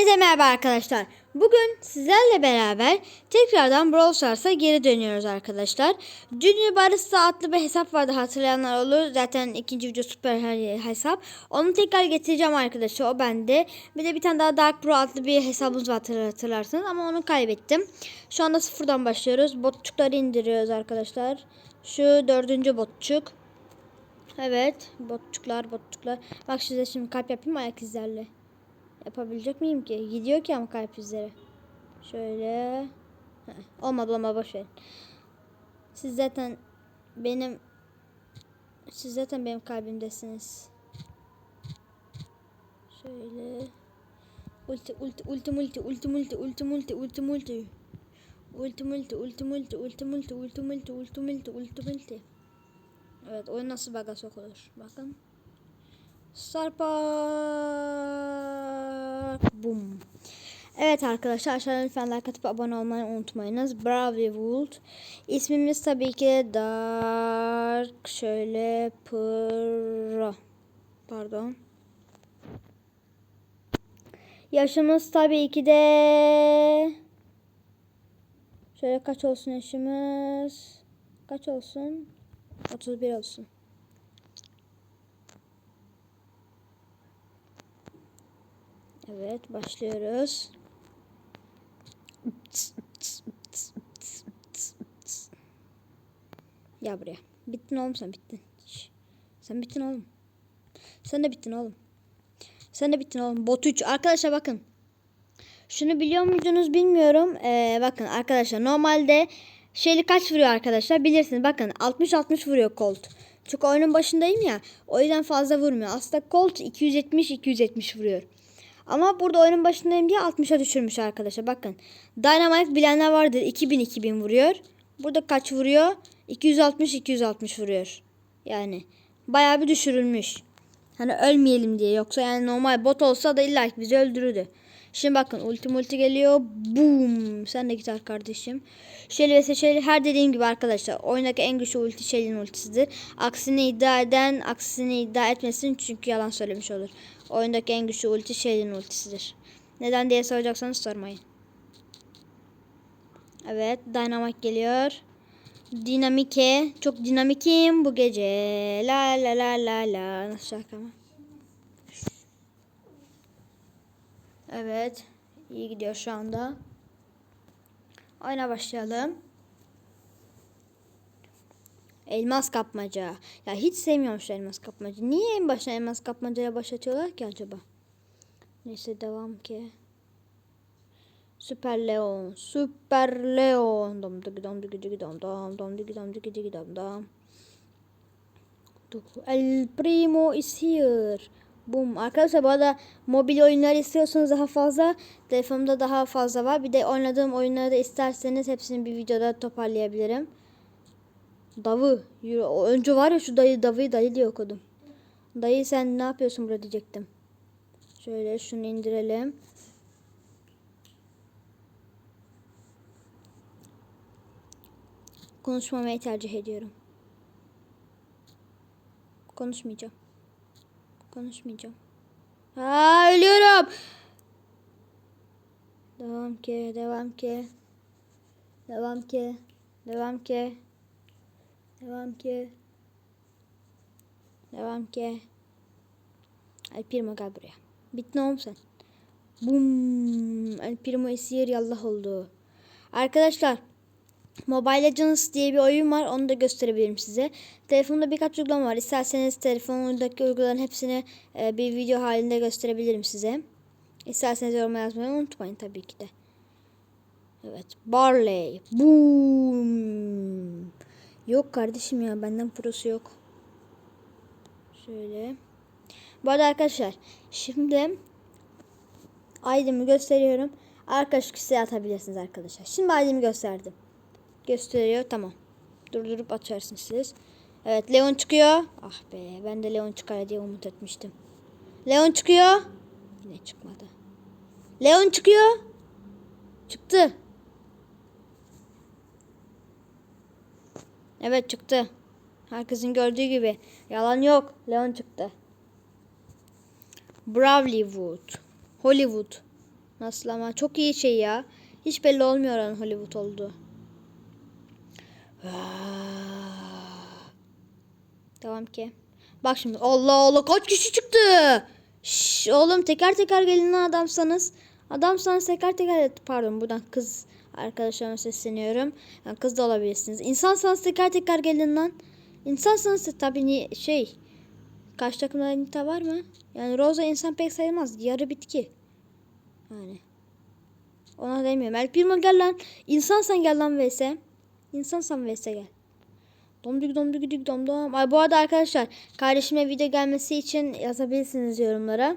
Hepinize merhaba arkadaşlar. Bugün sizlerle beraber tekrardan Brawl Stars'a geri dönüyoruz arkadaşlar. Junior Barista adlı bir hesap vardı hatırlayanlar olur. Zaten ikinci video süper hesap. Onu tekrar getireceğim arkadaşlar o bende. Bir de bir tane daha Dark Pro adlı bir hesabımız var hatırlar- hatırlarsınız ama onu kaybettim. Şu anda sıfırdan başlıyoruz. Botçukları indiriyoruz arkadaşlar. Şu dördüncü botçuk. Evet botçuklar botçuklar. Bak size şimdi kalp yapayım ayak izlerle. Yapabilecek miyim ki? Gidiyor ki ama kalp izleri. Şöyle. Heh, olmadı olmadı boş. Siz zaten benim siz zaten benim kalbimdesiniz. Şöyle. Ulti ulti ulti multi ulti multi ulti multi ulti multi. Ulti multi ulti multi ulti multi ulti multi ulti multi ulti multi. Evet oyun nasıl baga sokulur. Bakın. Star Boom. Evet arkadaşlar aşağıdan lütfen like atıp abone olmayı unutmayınız. Bravely Wood. İsmimiz tabii ki Dark. Şöyle Pro. Pardon. Yaşımız tabii ki de Şöyle kaç olsun yaşımız? Kaç olsun? 31 olsun. Evet başlıyoruz. Ya buraya. Bittin oğlum sen bittin. Sen bittin oğlum. Sen de bittin oğlum. Sen de bittin oğlum. Bot 3. Arkadaşlar bakın. Şunu biliyor muydunuz bilmiyorum. Ee, bakın arkadaşlar normalde şeyli kaç vuruyor arkadaşlar bilirsiniz. Bakın 60-60 vuruyor Colt. Çünkü oyunun başındayım ya. O yüzden fazla vurmuyor. Aslında Colt 270-270 vuruyor. Ama burada oyunun başındayım diye 60'a düşürmüş arkadaşlar. Bakın. Dynamite bilenler vardır. 2000-2000 vuruyor. Burada kaç vuruyor? 260-260 vuruyor. Yani bayağı bir düşürülmüş. Hani ölmeyelim diye. Yoksa yani normal bot olsa da illa bizi öldürürdü. Şimdi bakın ulti multi geliyor. Boom. Sen de gitar kardeşim. Şöyle ve seçeli her dediğim gibi arkadaşlar. Oyundaki en güçlü ulti Shelly'nin ultisidir. Aksini iddia eden aksini iddia etmesin çünkü yalan söylemiş olur. Oyundaki en güçlü ulti Shelly'nin ultisidir. Neden diye soracaksanız sormayın. Evet Dynamite geliyor. Dinamike. Çok dinamikim bu gece. La la la la la. Nasıl şarkı ama? Evet. iyi gidiyor şu anda. Oyuna başlayalım. Elmas kapmaca. Ya hiç sevmiyorum şu elmas kapmaca. Niye en başına elmas kapmacayla başlatıyorlar ki acaba? Neyse devam ki. Süper Leon. Süper Leon. Dom digi dom digi digi dom dom dom digi dom digi digi dom dom. El Primo is here. Boom. Arkadaşlar bu arada mobil oyunlar istiyorsanız daha fazla. Telefonumda daha fazla var. Bir de oynadığım oyunları da isterseniz hepsini bir videoda toparlayabilirim. Davı. Önce var ya şu dayı davıyı dayı diye okudum. Dayı sen ne yapıyorsun burada diyecektim. Şöyle şunu indirelim. Konuşmamayı tercih ediyorum. Konuşmayacağım. Konuşmayacağım. Aa ölüyorum. Devam ki, devam ki. Devam ki. Devam ki. Devam ki. Devam ki. El Primo gel buraya. Bittin oğlum sen. Bum. El Primo esir yallah oldu. Arkadaşlar Mobile Legends diye bir oyun var. Onu da gösterebilirim size. Telefonda birkaç uygulama var. İsterseniz telefondaki uygulamaların hepsini e, bir video halinde gösterebilirim size. İsterseniz yoruma yazmayı unutmayın tabii ki de. Evet. Barley. Boom. Yok kardeşim ya. Benden prosu yok. Şöyle. Bu arada arkadaşlar. Şimdi ID'mi gösteriyorum. Arkadaş kişiye atabilirsiniz arkadaşlar. Şimdi ID'mi gösterdim gösteriyor. Tamam. Durdurup açarsınız siz. Evet Leon çıkıyor. Ah be ben de Leon çıkar diye umut etmiştim. Leon çıkıyor. Yine çıkmadı. Leon çıkıyor. Çıktı. Evet çıktı. Herkesin gördüğü gibi. Yalan yok. Leon çıktı. Bravelywood. Hollywood. Nasıl ama çok iyi şey ya. Hiç belli olmuyor onun Hollywood olduğu. Tamam ki. Bak şimdi Allah Allah kaç kişi çıktı? Şş, oğlum teker teker gelin adamsanız. Adamsanız teker teker pardon buradan kız arkadaşlarıma sesleniyorum. Yani kız da olabilirsiniz. İnsansanız teker teker gelin lan. İnsansanız tabii ni- şey Karşı takımda Nita var mı? Yani Rosa insan pek sayılmaz. Yarı bitki. Yani. Ona demiyorum. El Primo gel lan. İnsansan gel lan vs. İnsansan vs gel. Domdük domdük düdük dom dom. Ay bu arada arkadaşlar kardeşime video gelmesi için yazabilirsiniz yorumlara.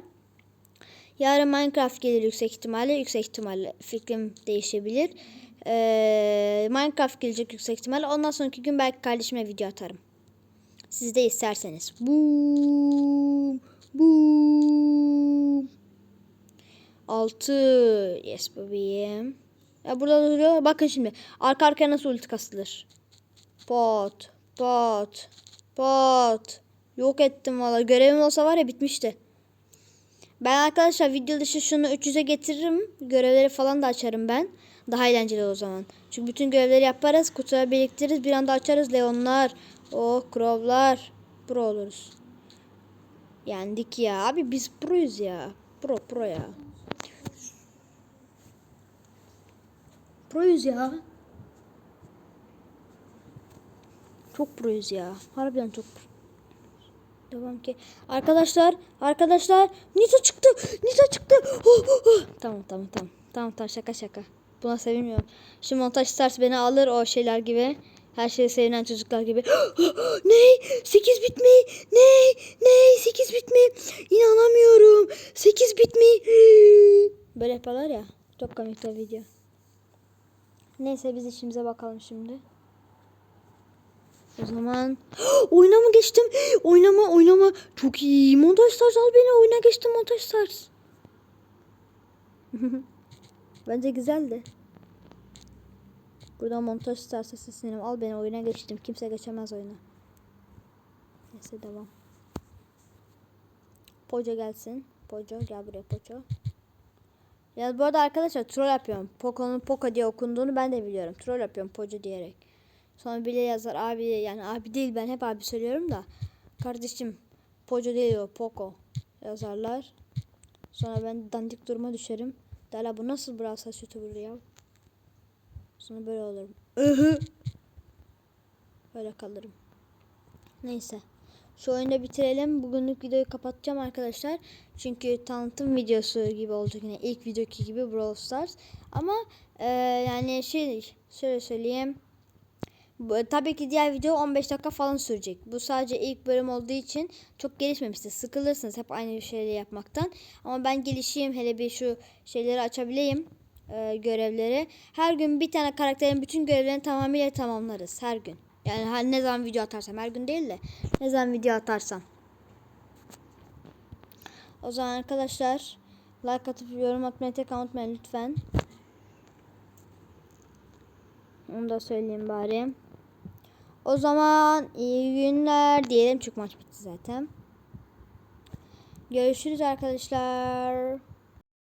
Yarın Minecraft gelir yüksek ihtimalle. Yüksek ihtimalle fikrim değişebilir. Ee, Minecraft gelecek yüksek ihtimalle. Ondan sonraki gün belki kardeşime video atarım. Siz de isterseniz. Boom. Boom. 6. Yes bebeğim. Ya burada duruyor. Bakın şimdi. Arka arkaya nasıl ulti kasılır. Pot. Pot. Pot. Yok ettim valla. Görevim olsa var ya bitmişti. Ben arkadaşlar video dışı şunu 300'e getiririm. Görevleri falan da açarım ben. Daha eğlenceli o zaman. Çünkü bütün görevleri yaparız. Kutuları biriktiririz. Bir anda açarız. Leonlar. O Crow'lar. Pro oluruz. Yendik ya. Abi biz proyuz ya. Pro pro ya. Proyuz ya. Çok proyuz ya. Harbiden çok. Devam ki. Arkadaşlar, arkadaşlar Nita çıktı. Nita çıktı. Oh, oh, oh. Tamam, tamam, tamam. Tamam, tamam şaka şaka. Buna sevinmiyorum. Şu montaj stars beni alır o şeyler gibi. Her şeye sevinen çocuklar gibi. ne? 8 bit mi? Ne? Ne? 8 bit? İnanamıyorum. 8 bit mi? Böyle yaparlar ya. Çok komik bir video. Neyse biz işimize bakalım şimdi. O zaman oyuna mı geçtim? Oynama oynama. Çok iyi. Montaj Stars al beni oyuna geçtim Montaj Stars. Bence güzeldi. Buradan Montaj Stars'a sesleniyorum. Al beni oyuna geçtim. Kimse geçemez oyuna. Neyse devam. Poco gelsin. Poco gel buraya Poco. Ya bu arada arkadaşlar troll yapıyorum. Poco'nun Poco diye okunduğunu ben de biliyorum. Troll yapıyorum Poco diyerek. Sonra bile yazar abi yani abi değil ben hep abi söylüyorum da. Kardeşim Poco değil o Poco yazarlar. Sonra ben dandik duruma düşerim. Derler bu nasıl Brawl Stars YouTuber ya? Sonra böyle olurum. Böyle kalırım. Neyse. Şu oyunu bitirelim. Bugünlük videoyu kapatacağım arkadaşlar. Çünkü tanıtım videosu gibi olacak yine ilk videoki gibi Brawl Stars. Ama e, yani şey şöyle söyleyeyim. Bu, tabii ki diğer video 15 dakika falan sürecek. Bu sadece ilk bölüm olduğu için çok gelişmemişti. Sıkılırsınız hep aynı şeyleri yapmaktan. Ama ben gelişeyim hele bir şu şeyleri açabileyim. e, görevleri. Her gün bir tane karakterin bütün görevlerini tamamıyla tamamlarız. Her gün. Yani her ne zaman video atarsam her gün değil de ne zaman video atarsam. O zaman arkadaşlar like atıp yorum atmayı tek unutmayın lütfen. Onu da söyleyeyim bari. O zaman iyi günler diyelim çünkü maç bitti zaten. Görüşürüz arkadaşlar.